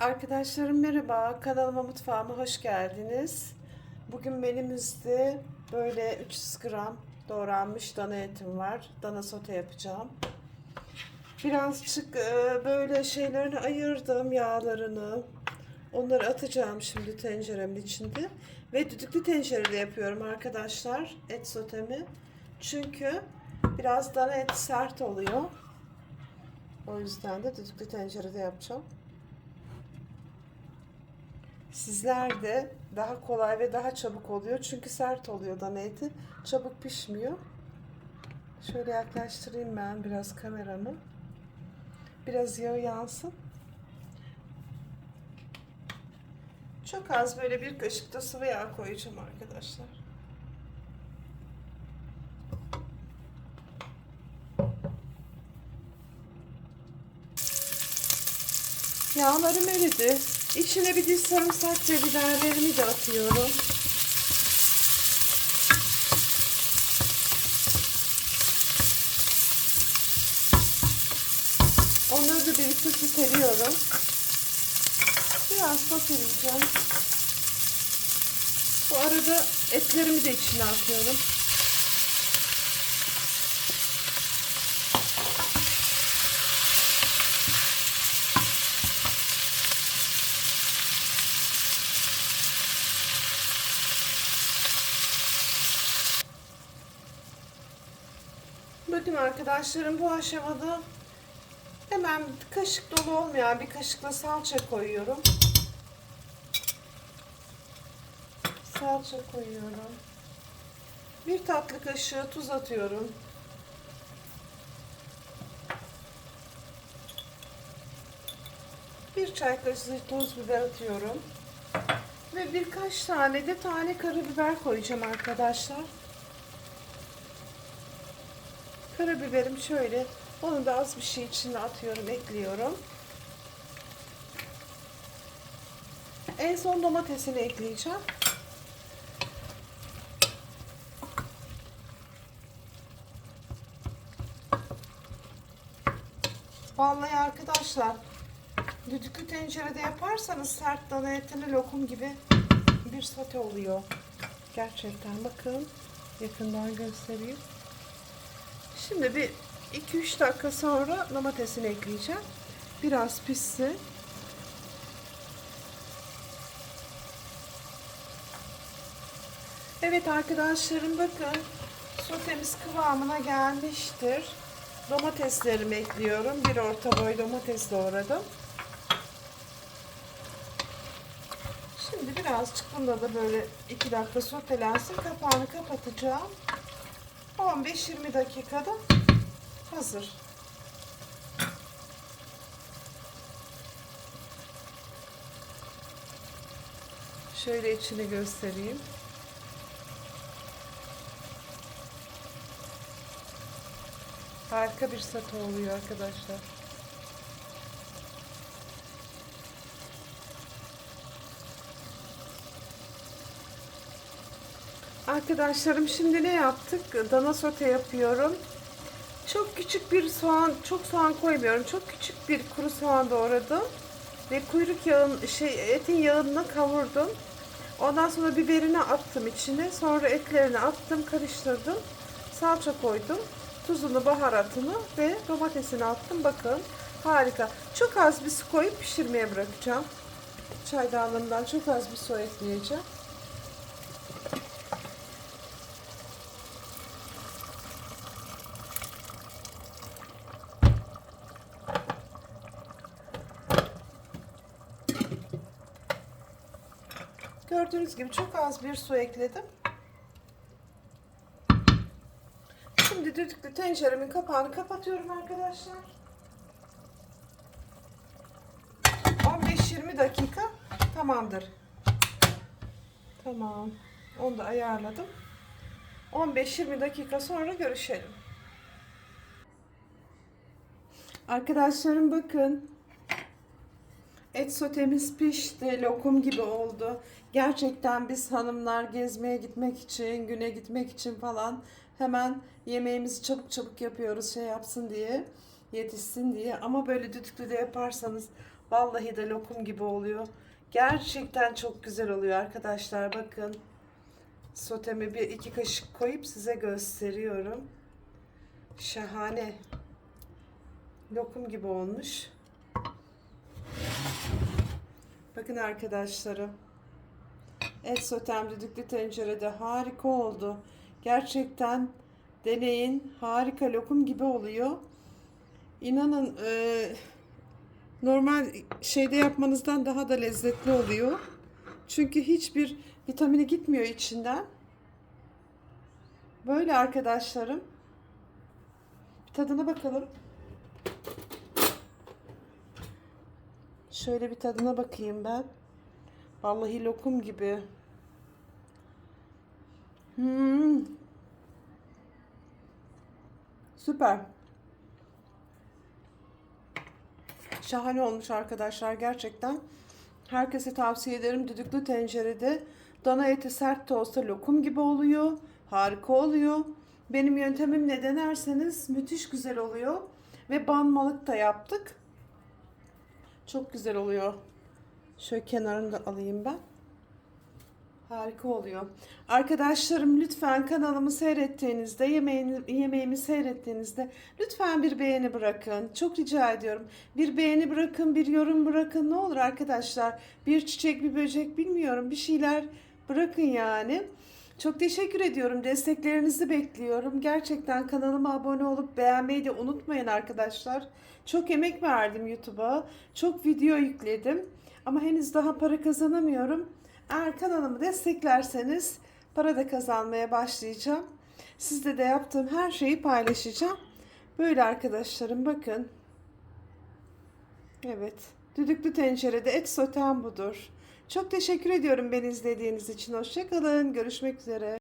Arkadaşlarım merhaba, kanalıma mutfağıma hoş geldiniz. Bugün menümüzde böyle 300 gram doğranmış dana etim var. Dana sote yapacağım. Birazcık e, böyle şeylerini ayırdım, yağlarını. Onları atacağım şimdi tenceremin içinde. Ve düdüklü tencerede yapıyorum arkadaşlar et sotemi. Çünkü biraz dana et sert oluyor. O yüzden de düdüklü tencerede yapacağım. Sizler de daha kolay ve daha çabuk oluyor. Çünkü sert oluyor dana eti. Çabuk pişmiyor. Şöyle yaklaştırayım ben biraz kameramı. Biraz yağı yansın. Çok az böyle bir kaşık da sıvı yağ koyacağım arkadaşlar. Yağlarım eridi. İçine bir diş sarımsak ve biberlerimi de atıyorum. Onları da birlikte soteliyorum. Biraz soteleyeceğim. Bu arada etlerimi de içine atıyorum. Bakın arkadaşlarım bu aşamada hemen kaşık dolu olmayan bir kaşıkla salça koyuyorum. Salça koyuyorum. Bir tatlı kaşığı tuz atıyorum. Bir çay kaşığı toz biber atıyorum. Ve birkaç tane de tane karabiber koyacağım arkadaşlar. Karabiberim şöyle. Onu da az bir şey içine atıyorum, ekliyorum. En son domatesini ekleyeceğim. Vallahi arkadaşlar düdüklü tencerede yaparsanız sert dana etini lokum gibi bir sote oluyor. Gerçekten bakın yakından göstereyim. Şimdi bir 2-3 dakika sonra domatesini ekleyeceğim. Biraz pişsin. Evet arkadaşlarım bakın sotemiz kıvamına gelmiştir. Domateslerimi ekliyorum. Bir orta boy domates doğradım. Şimdi birazcık bunda da böyle 2 dakika sotelensin. Kapağını kapatacağım. 15-20 dakikada hazır. Şöyle içini göstereyim. Harika bir satı oluyor arkadaşlar. Arkadaşlarım şimdi ne yaptık? Dana sote yapıyorum. Çok küçük bir soğan, çok soğan koymuyorum. Çok küçük bir kuru soğan doğradım. Ve kuyruk yağın, şey, etin yağını kavurdum. Ondan sonra biberini attım içine. Sonra etlerini attım, karıştırdım. Salça koydum. Tuzunu, baharatını ve domatesini attım. Bakın harika. Çok az bir su koyup pişirmeye bırakacağım. Çaydanlığımdan çok az bir su ekleyeceğim. Gördüğünüz gibi çok az bir su ekledim. Şimdi düdüklü tenceremin kapağını kapatıyorum arkadaşlar. 15-20 dakika tamamdır. Tamam. Onu da ayarladım. 15-20 dakika sonra görüşelim. Arkadaşlarım bakın. Et sotemiz pişti. Lokum gibi oldu. Gerçekten biz hanımlar gezmeye gitmek için, güne gitmek için falan hemen yemeğimizi çabuk çabuk yapıyoruz şey yapsın diye. yetişsin diye. Ama böyle düdüklü de yaparsanız vallahi de lokum gibi oluyor. Gerçekten çok güzel oluyor arkadaşlar. Bakın sotemi bir iki kaşık koyup size gösteriyorum. Şahane. Lokum gibi olmuş. Bakın arkadaşlarım. Et sotem düdüklü tencerede harika oldu. Gerçekten deneyin. Harika lokum gibi oluyor. İnanın e, normal şeyde yapmanızdan daha da lezzetli oluyor. Çünkü hiçbir vitamini gitmiyor içinden. Böyle arkadaşlarım. Bir tadına bakalım. Şöyle bir tadına bakayım ben. Vallahi lokum gibi. Hmm. Süper. Şahane olmuş arkadaşlar gerçekten. Herkese tavsiye ederim. Düdüklü tencerede dana eti sert de olsa lokum gibi oluyor. Harika oluyor. Benim yöntemim ne denerseniz müthiş güzel oluyor. Ve banmalık da yaptık. Çok güzel oluyor. Şöyle kenarını da alayım ben. Harika oluyor. Arkadaşlarım lütfen kanalımı seyrettiğinizde, yemeğini, yemeğimi seyrettiğinizde lütfen bir beğeni bırakın. Çok rica ediyorum. Bir beğeni bırakın, bir yorum bırakın. Ne olur arkadaşlar. Bir çiçek, bir böcek bilmiyorum. Bir şeyler bırakın yani. Çok teşekkür ediyorum. Desteklerinizi bekliyorum. Gerçekten kanalıma abone olup beğenmeyi de unutmayın arkadaşlar. Çok emek verdim YouTube'a. Çok video yükledim. Ama henüz daha para kazanamıyorum. Eğer kanalımı desteklerseniz para da kazanmaya başlayacağım. Sizde de yaptığım her şeyi paylaşacağım. Böyle arkadaşlarım bakın. Evet. Düdüklü tencerede et sotem budur. Çok teşekkür ediyorum beni izlediğiniz için. Hoşçakalın. Görüşmek üzere.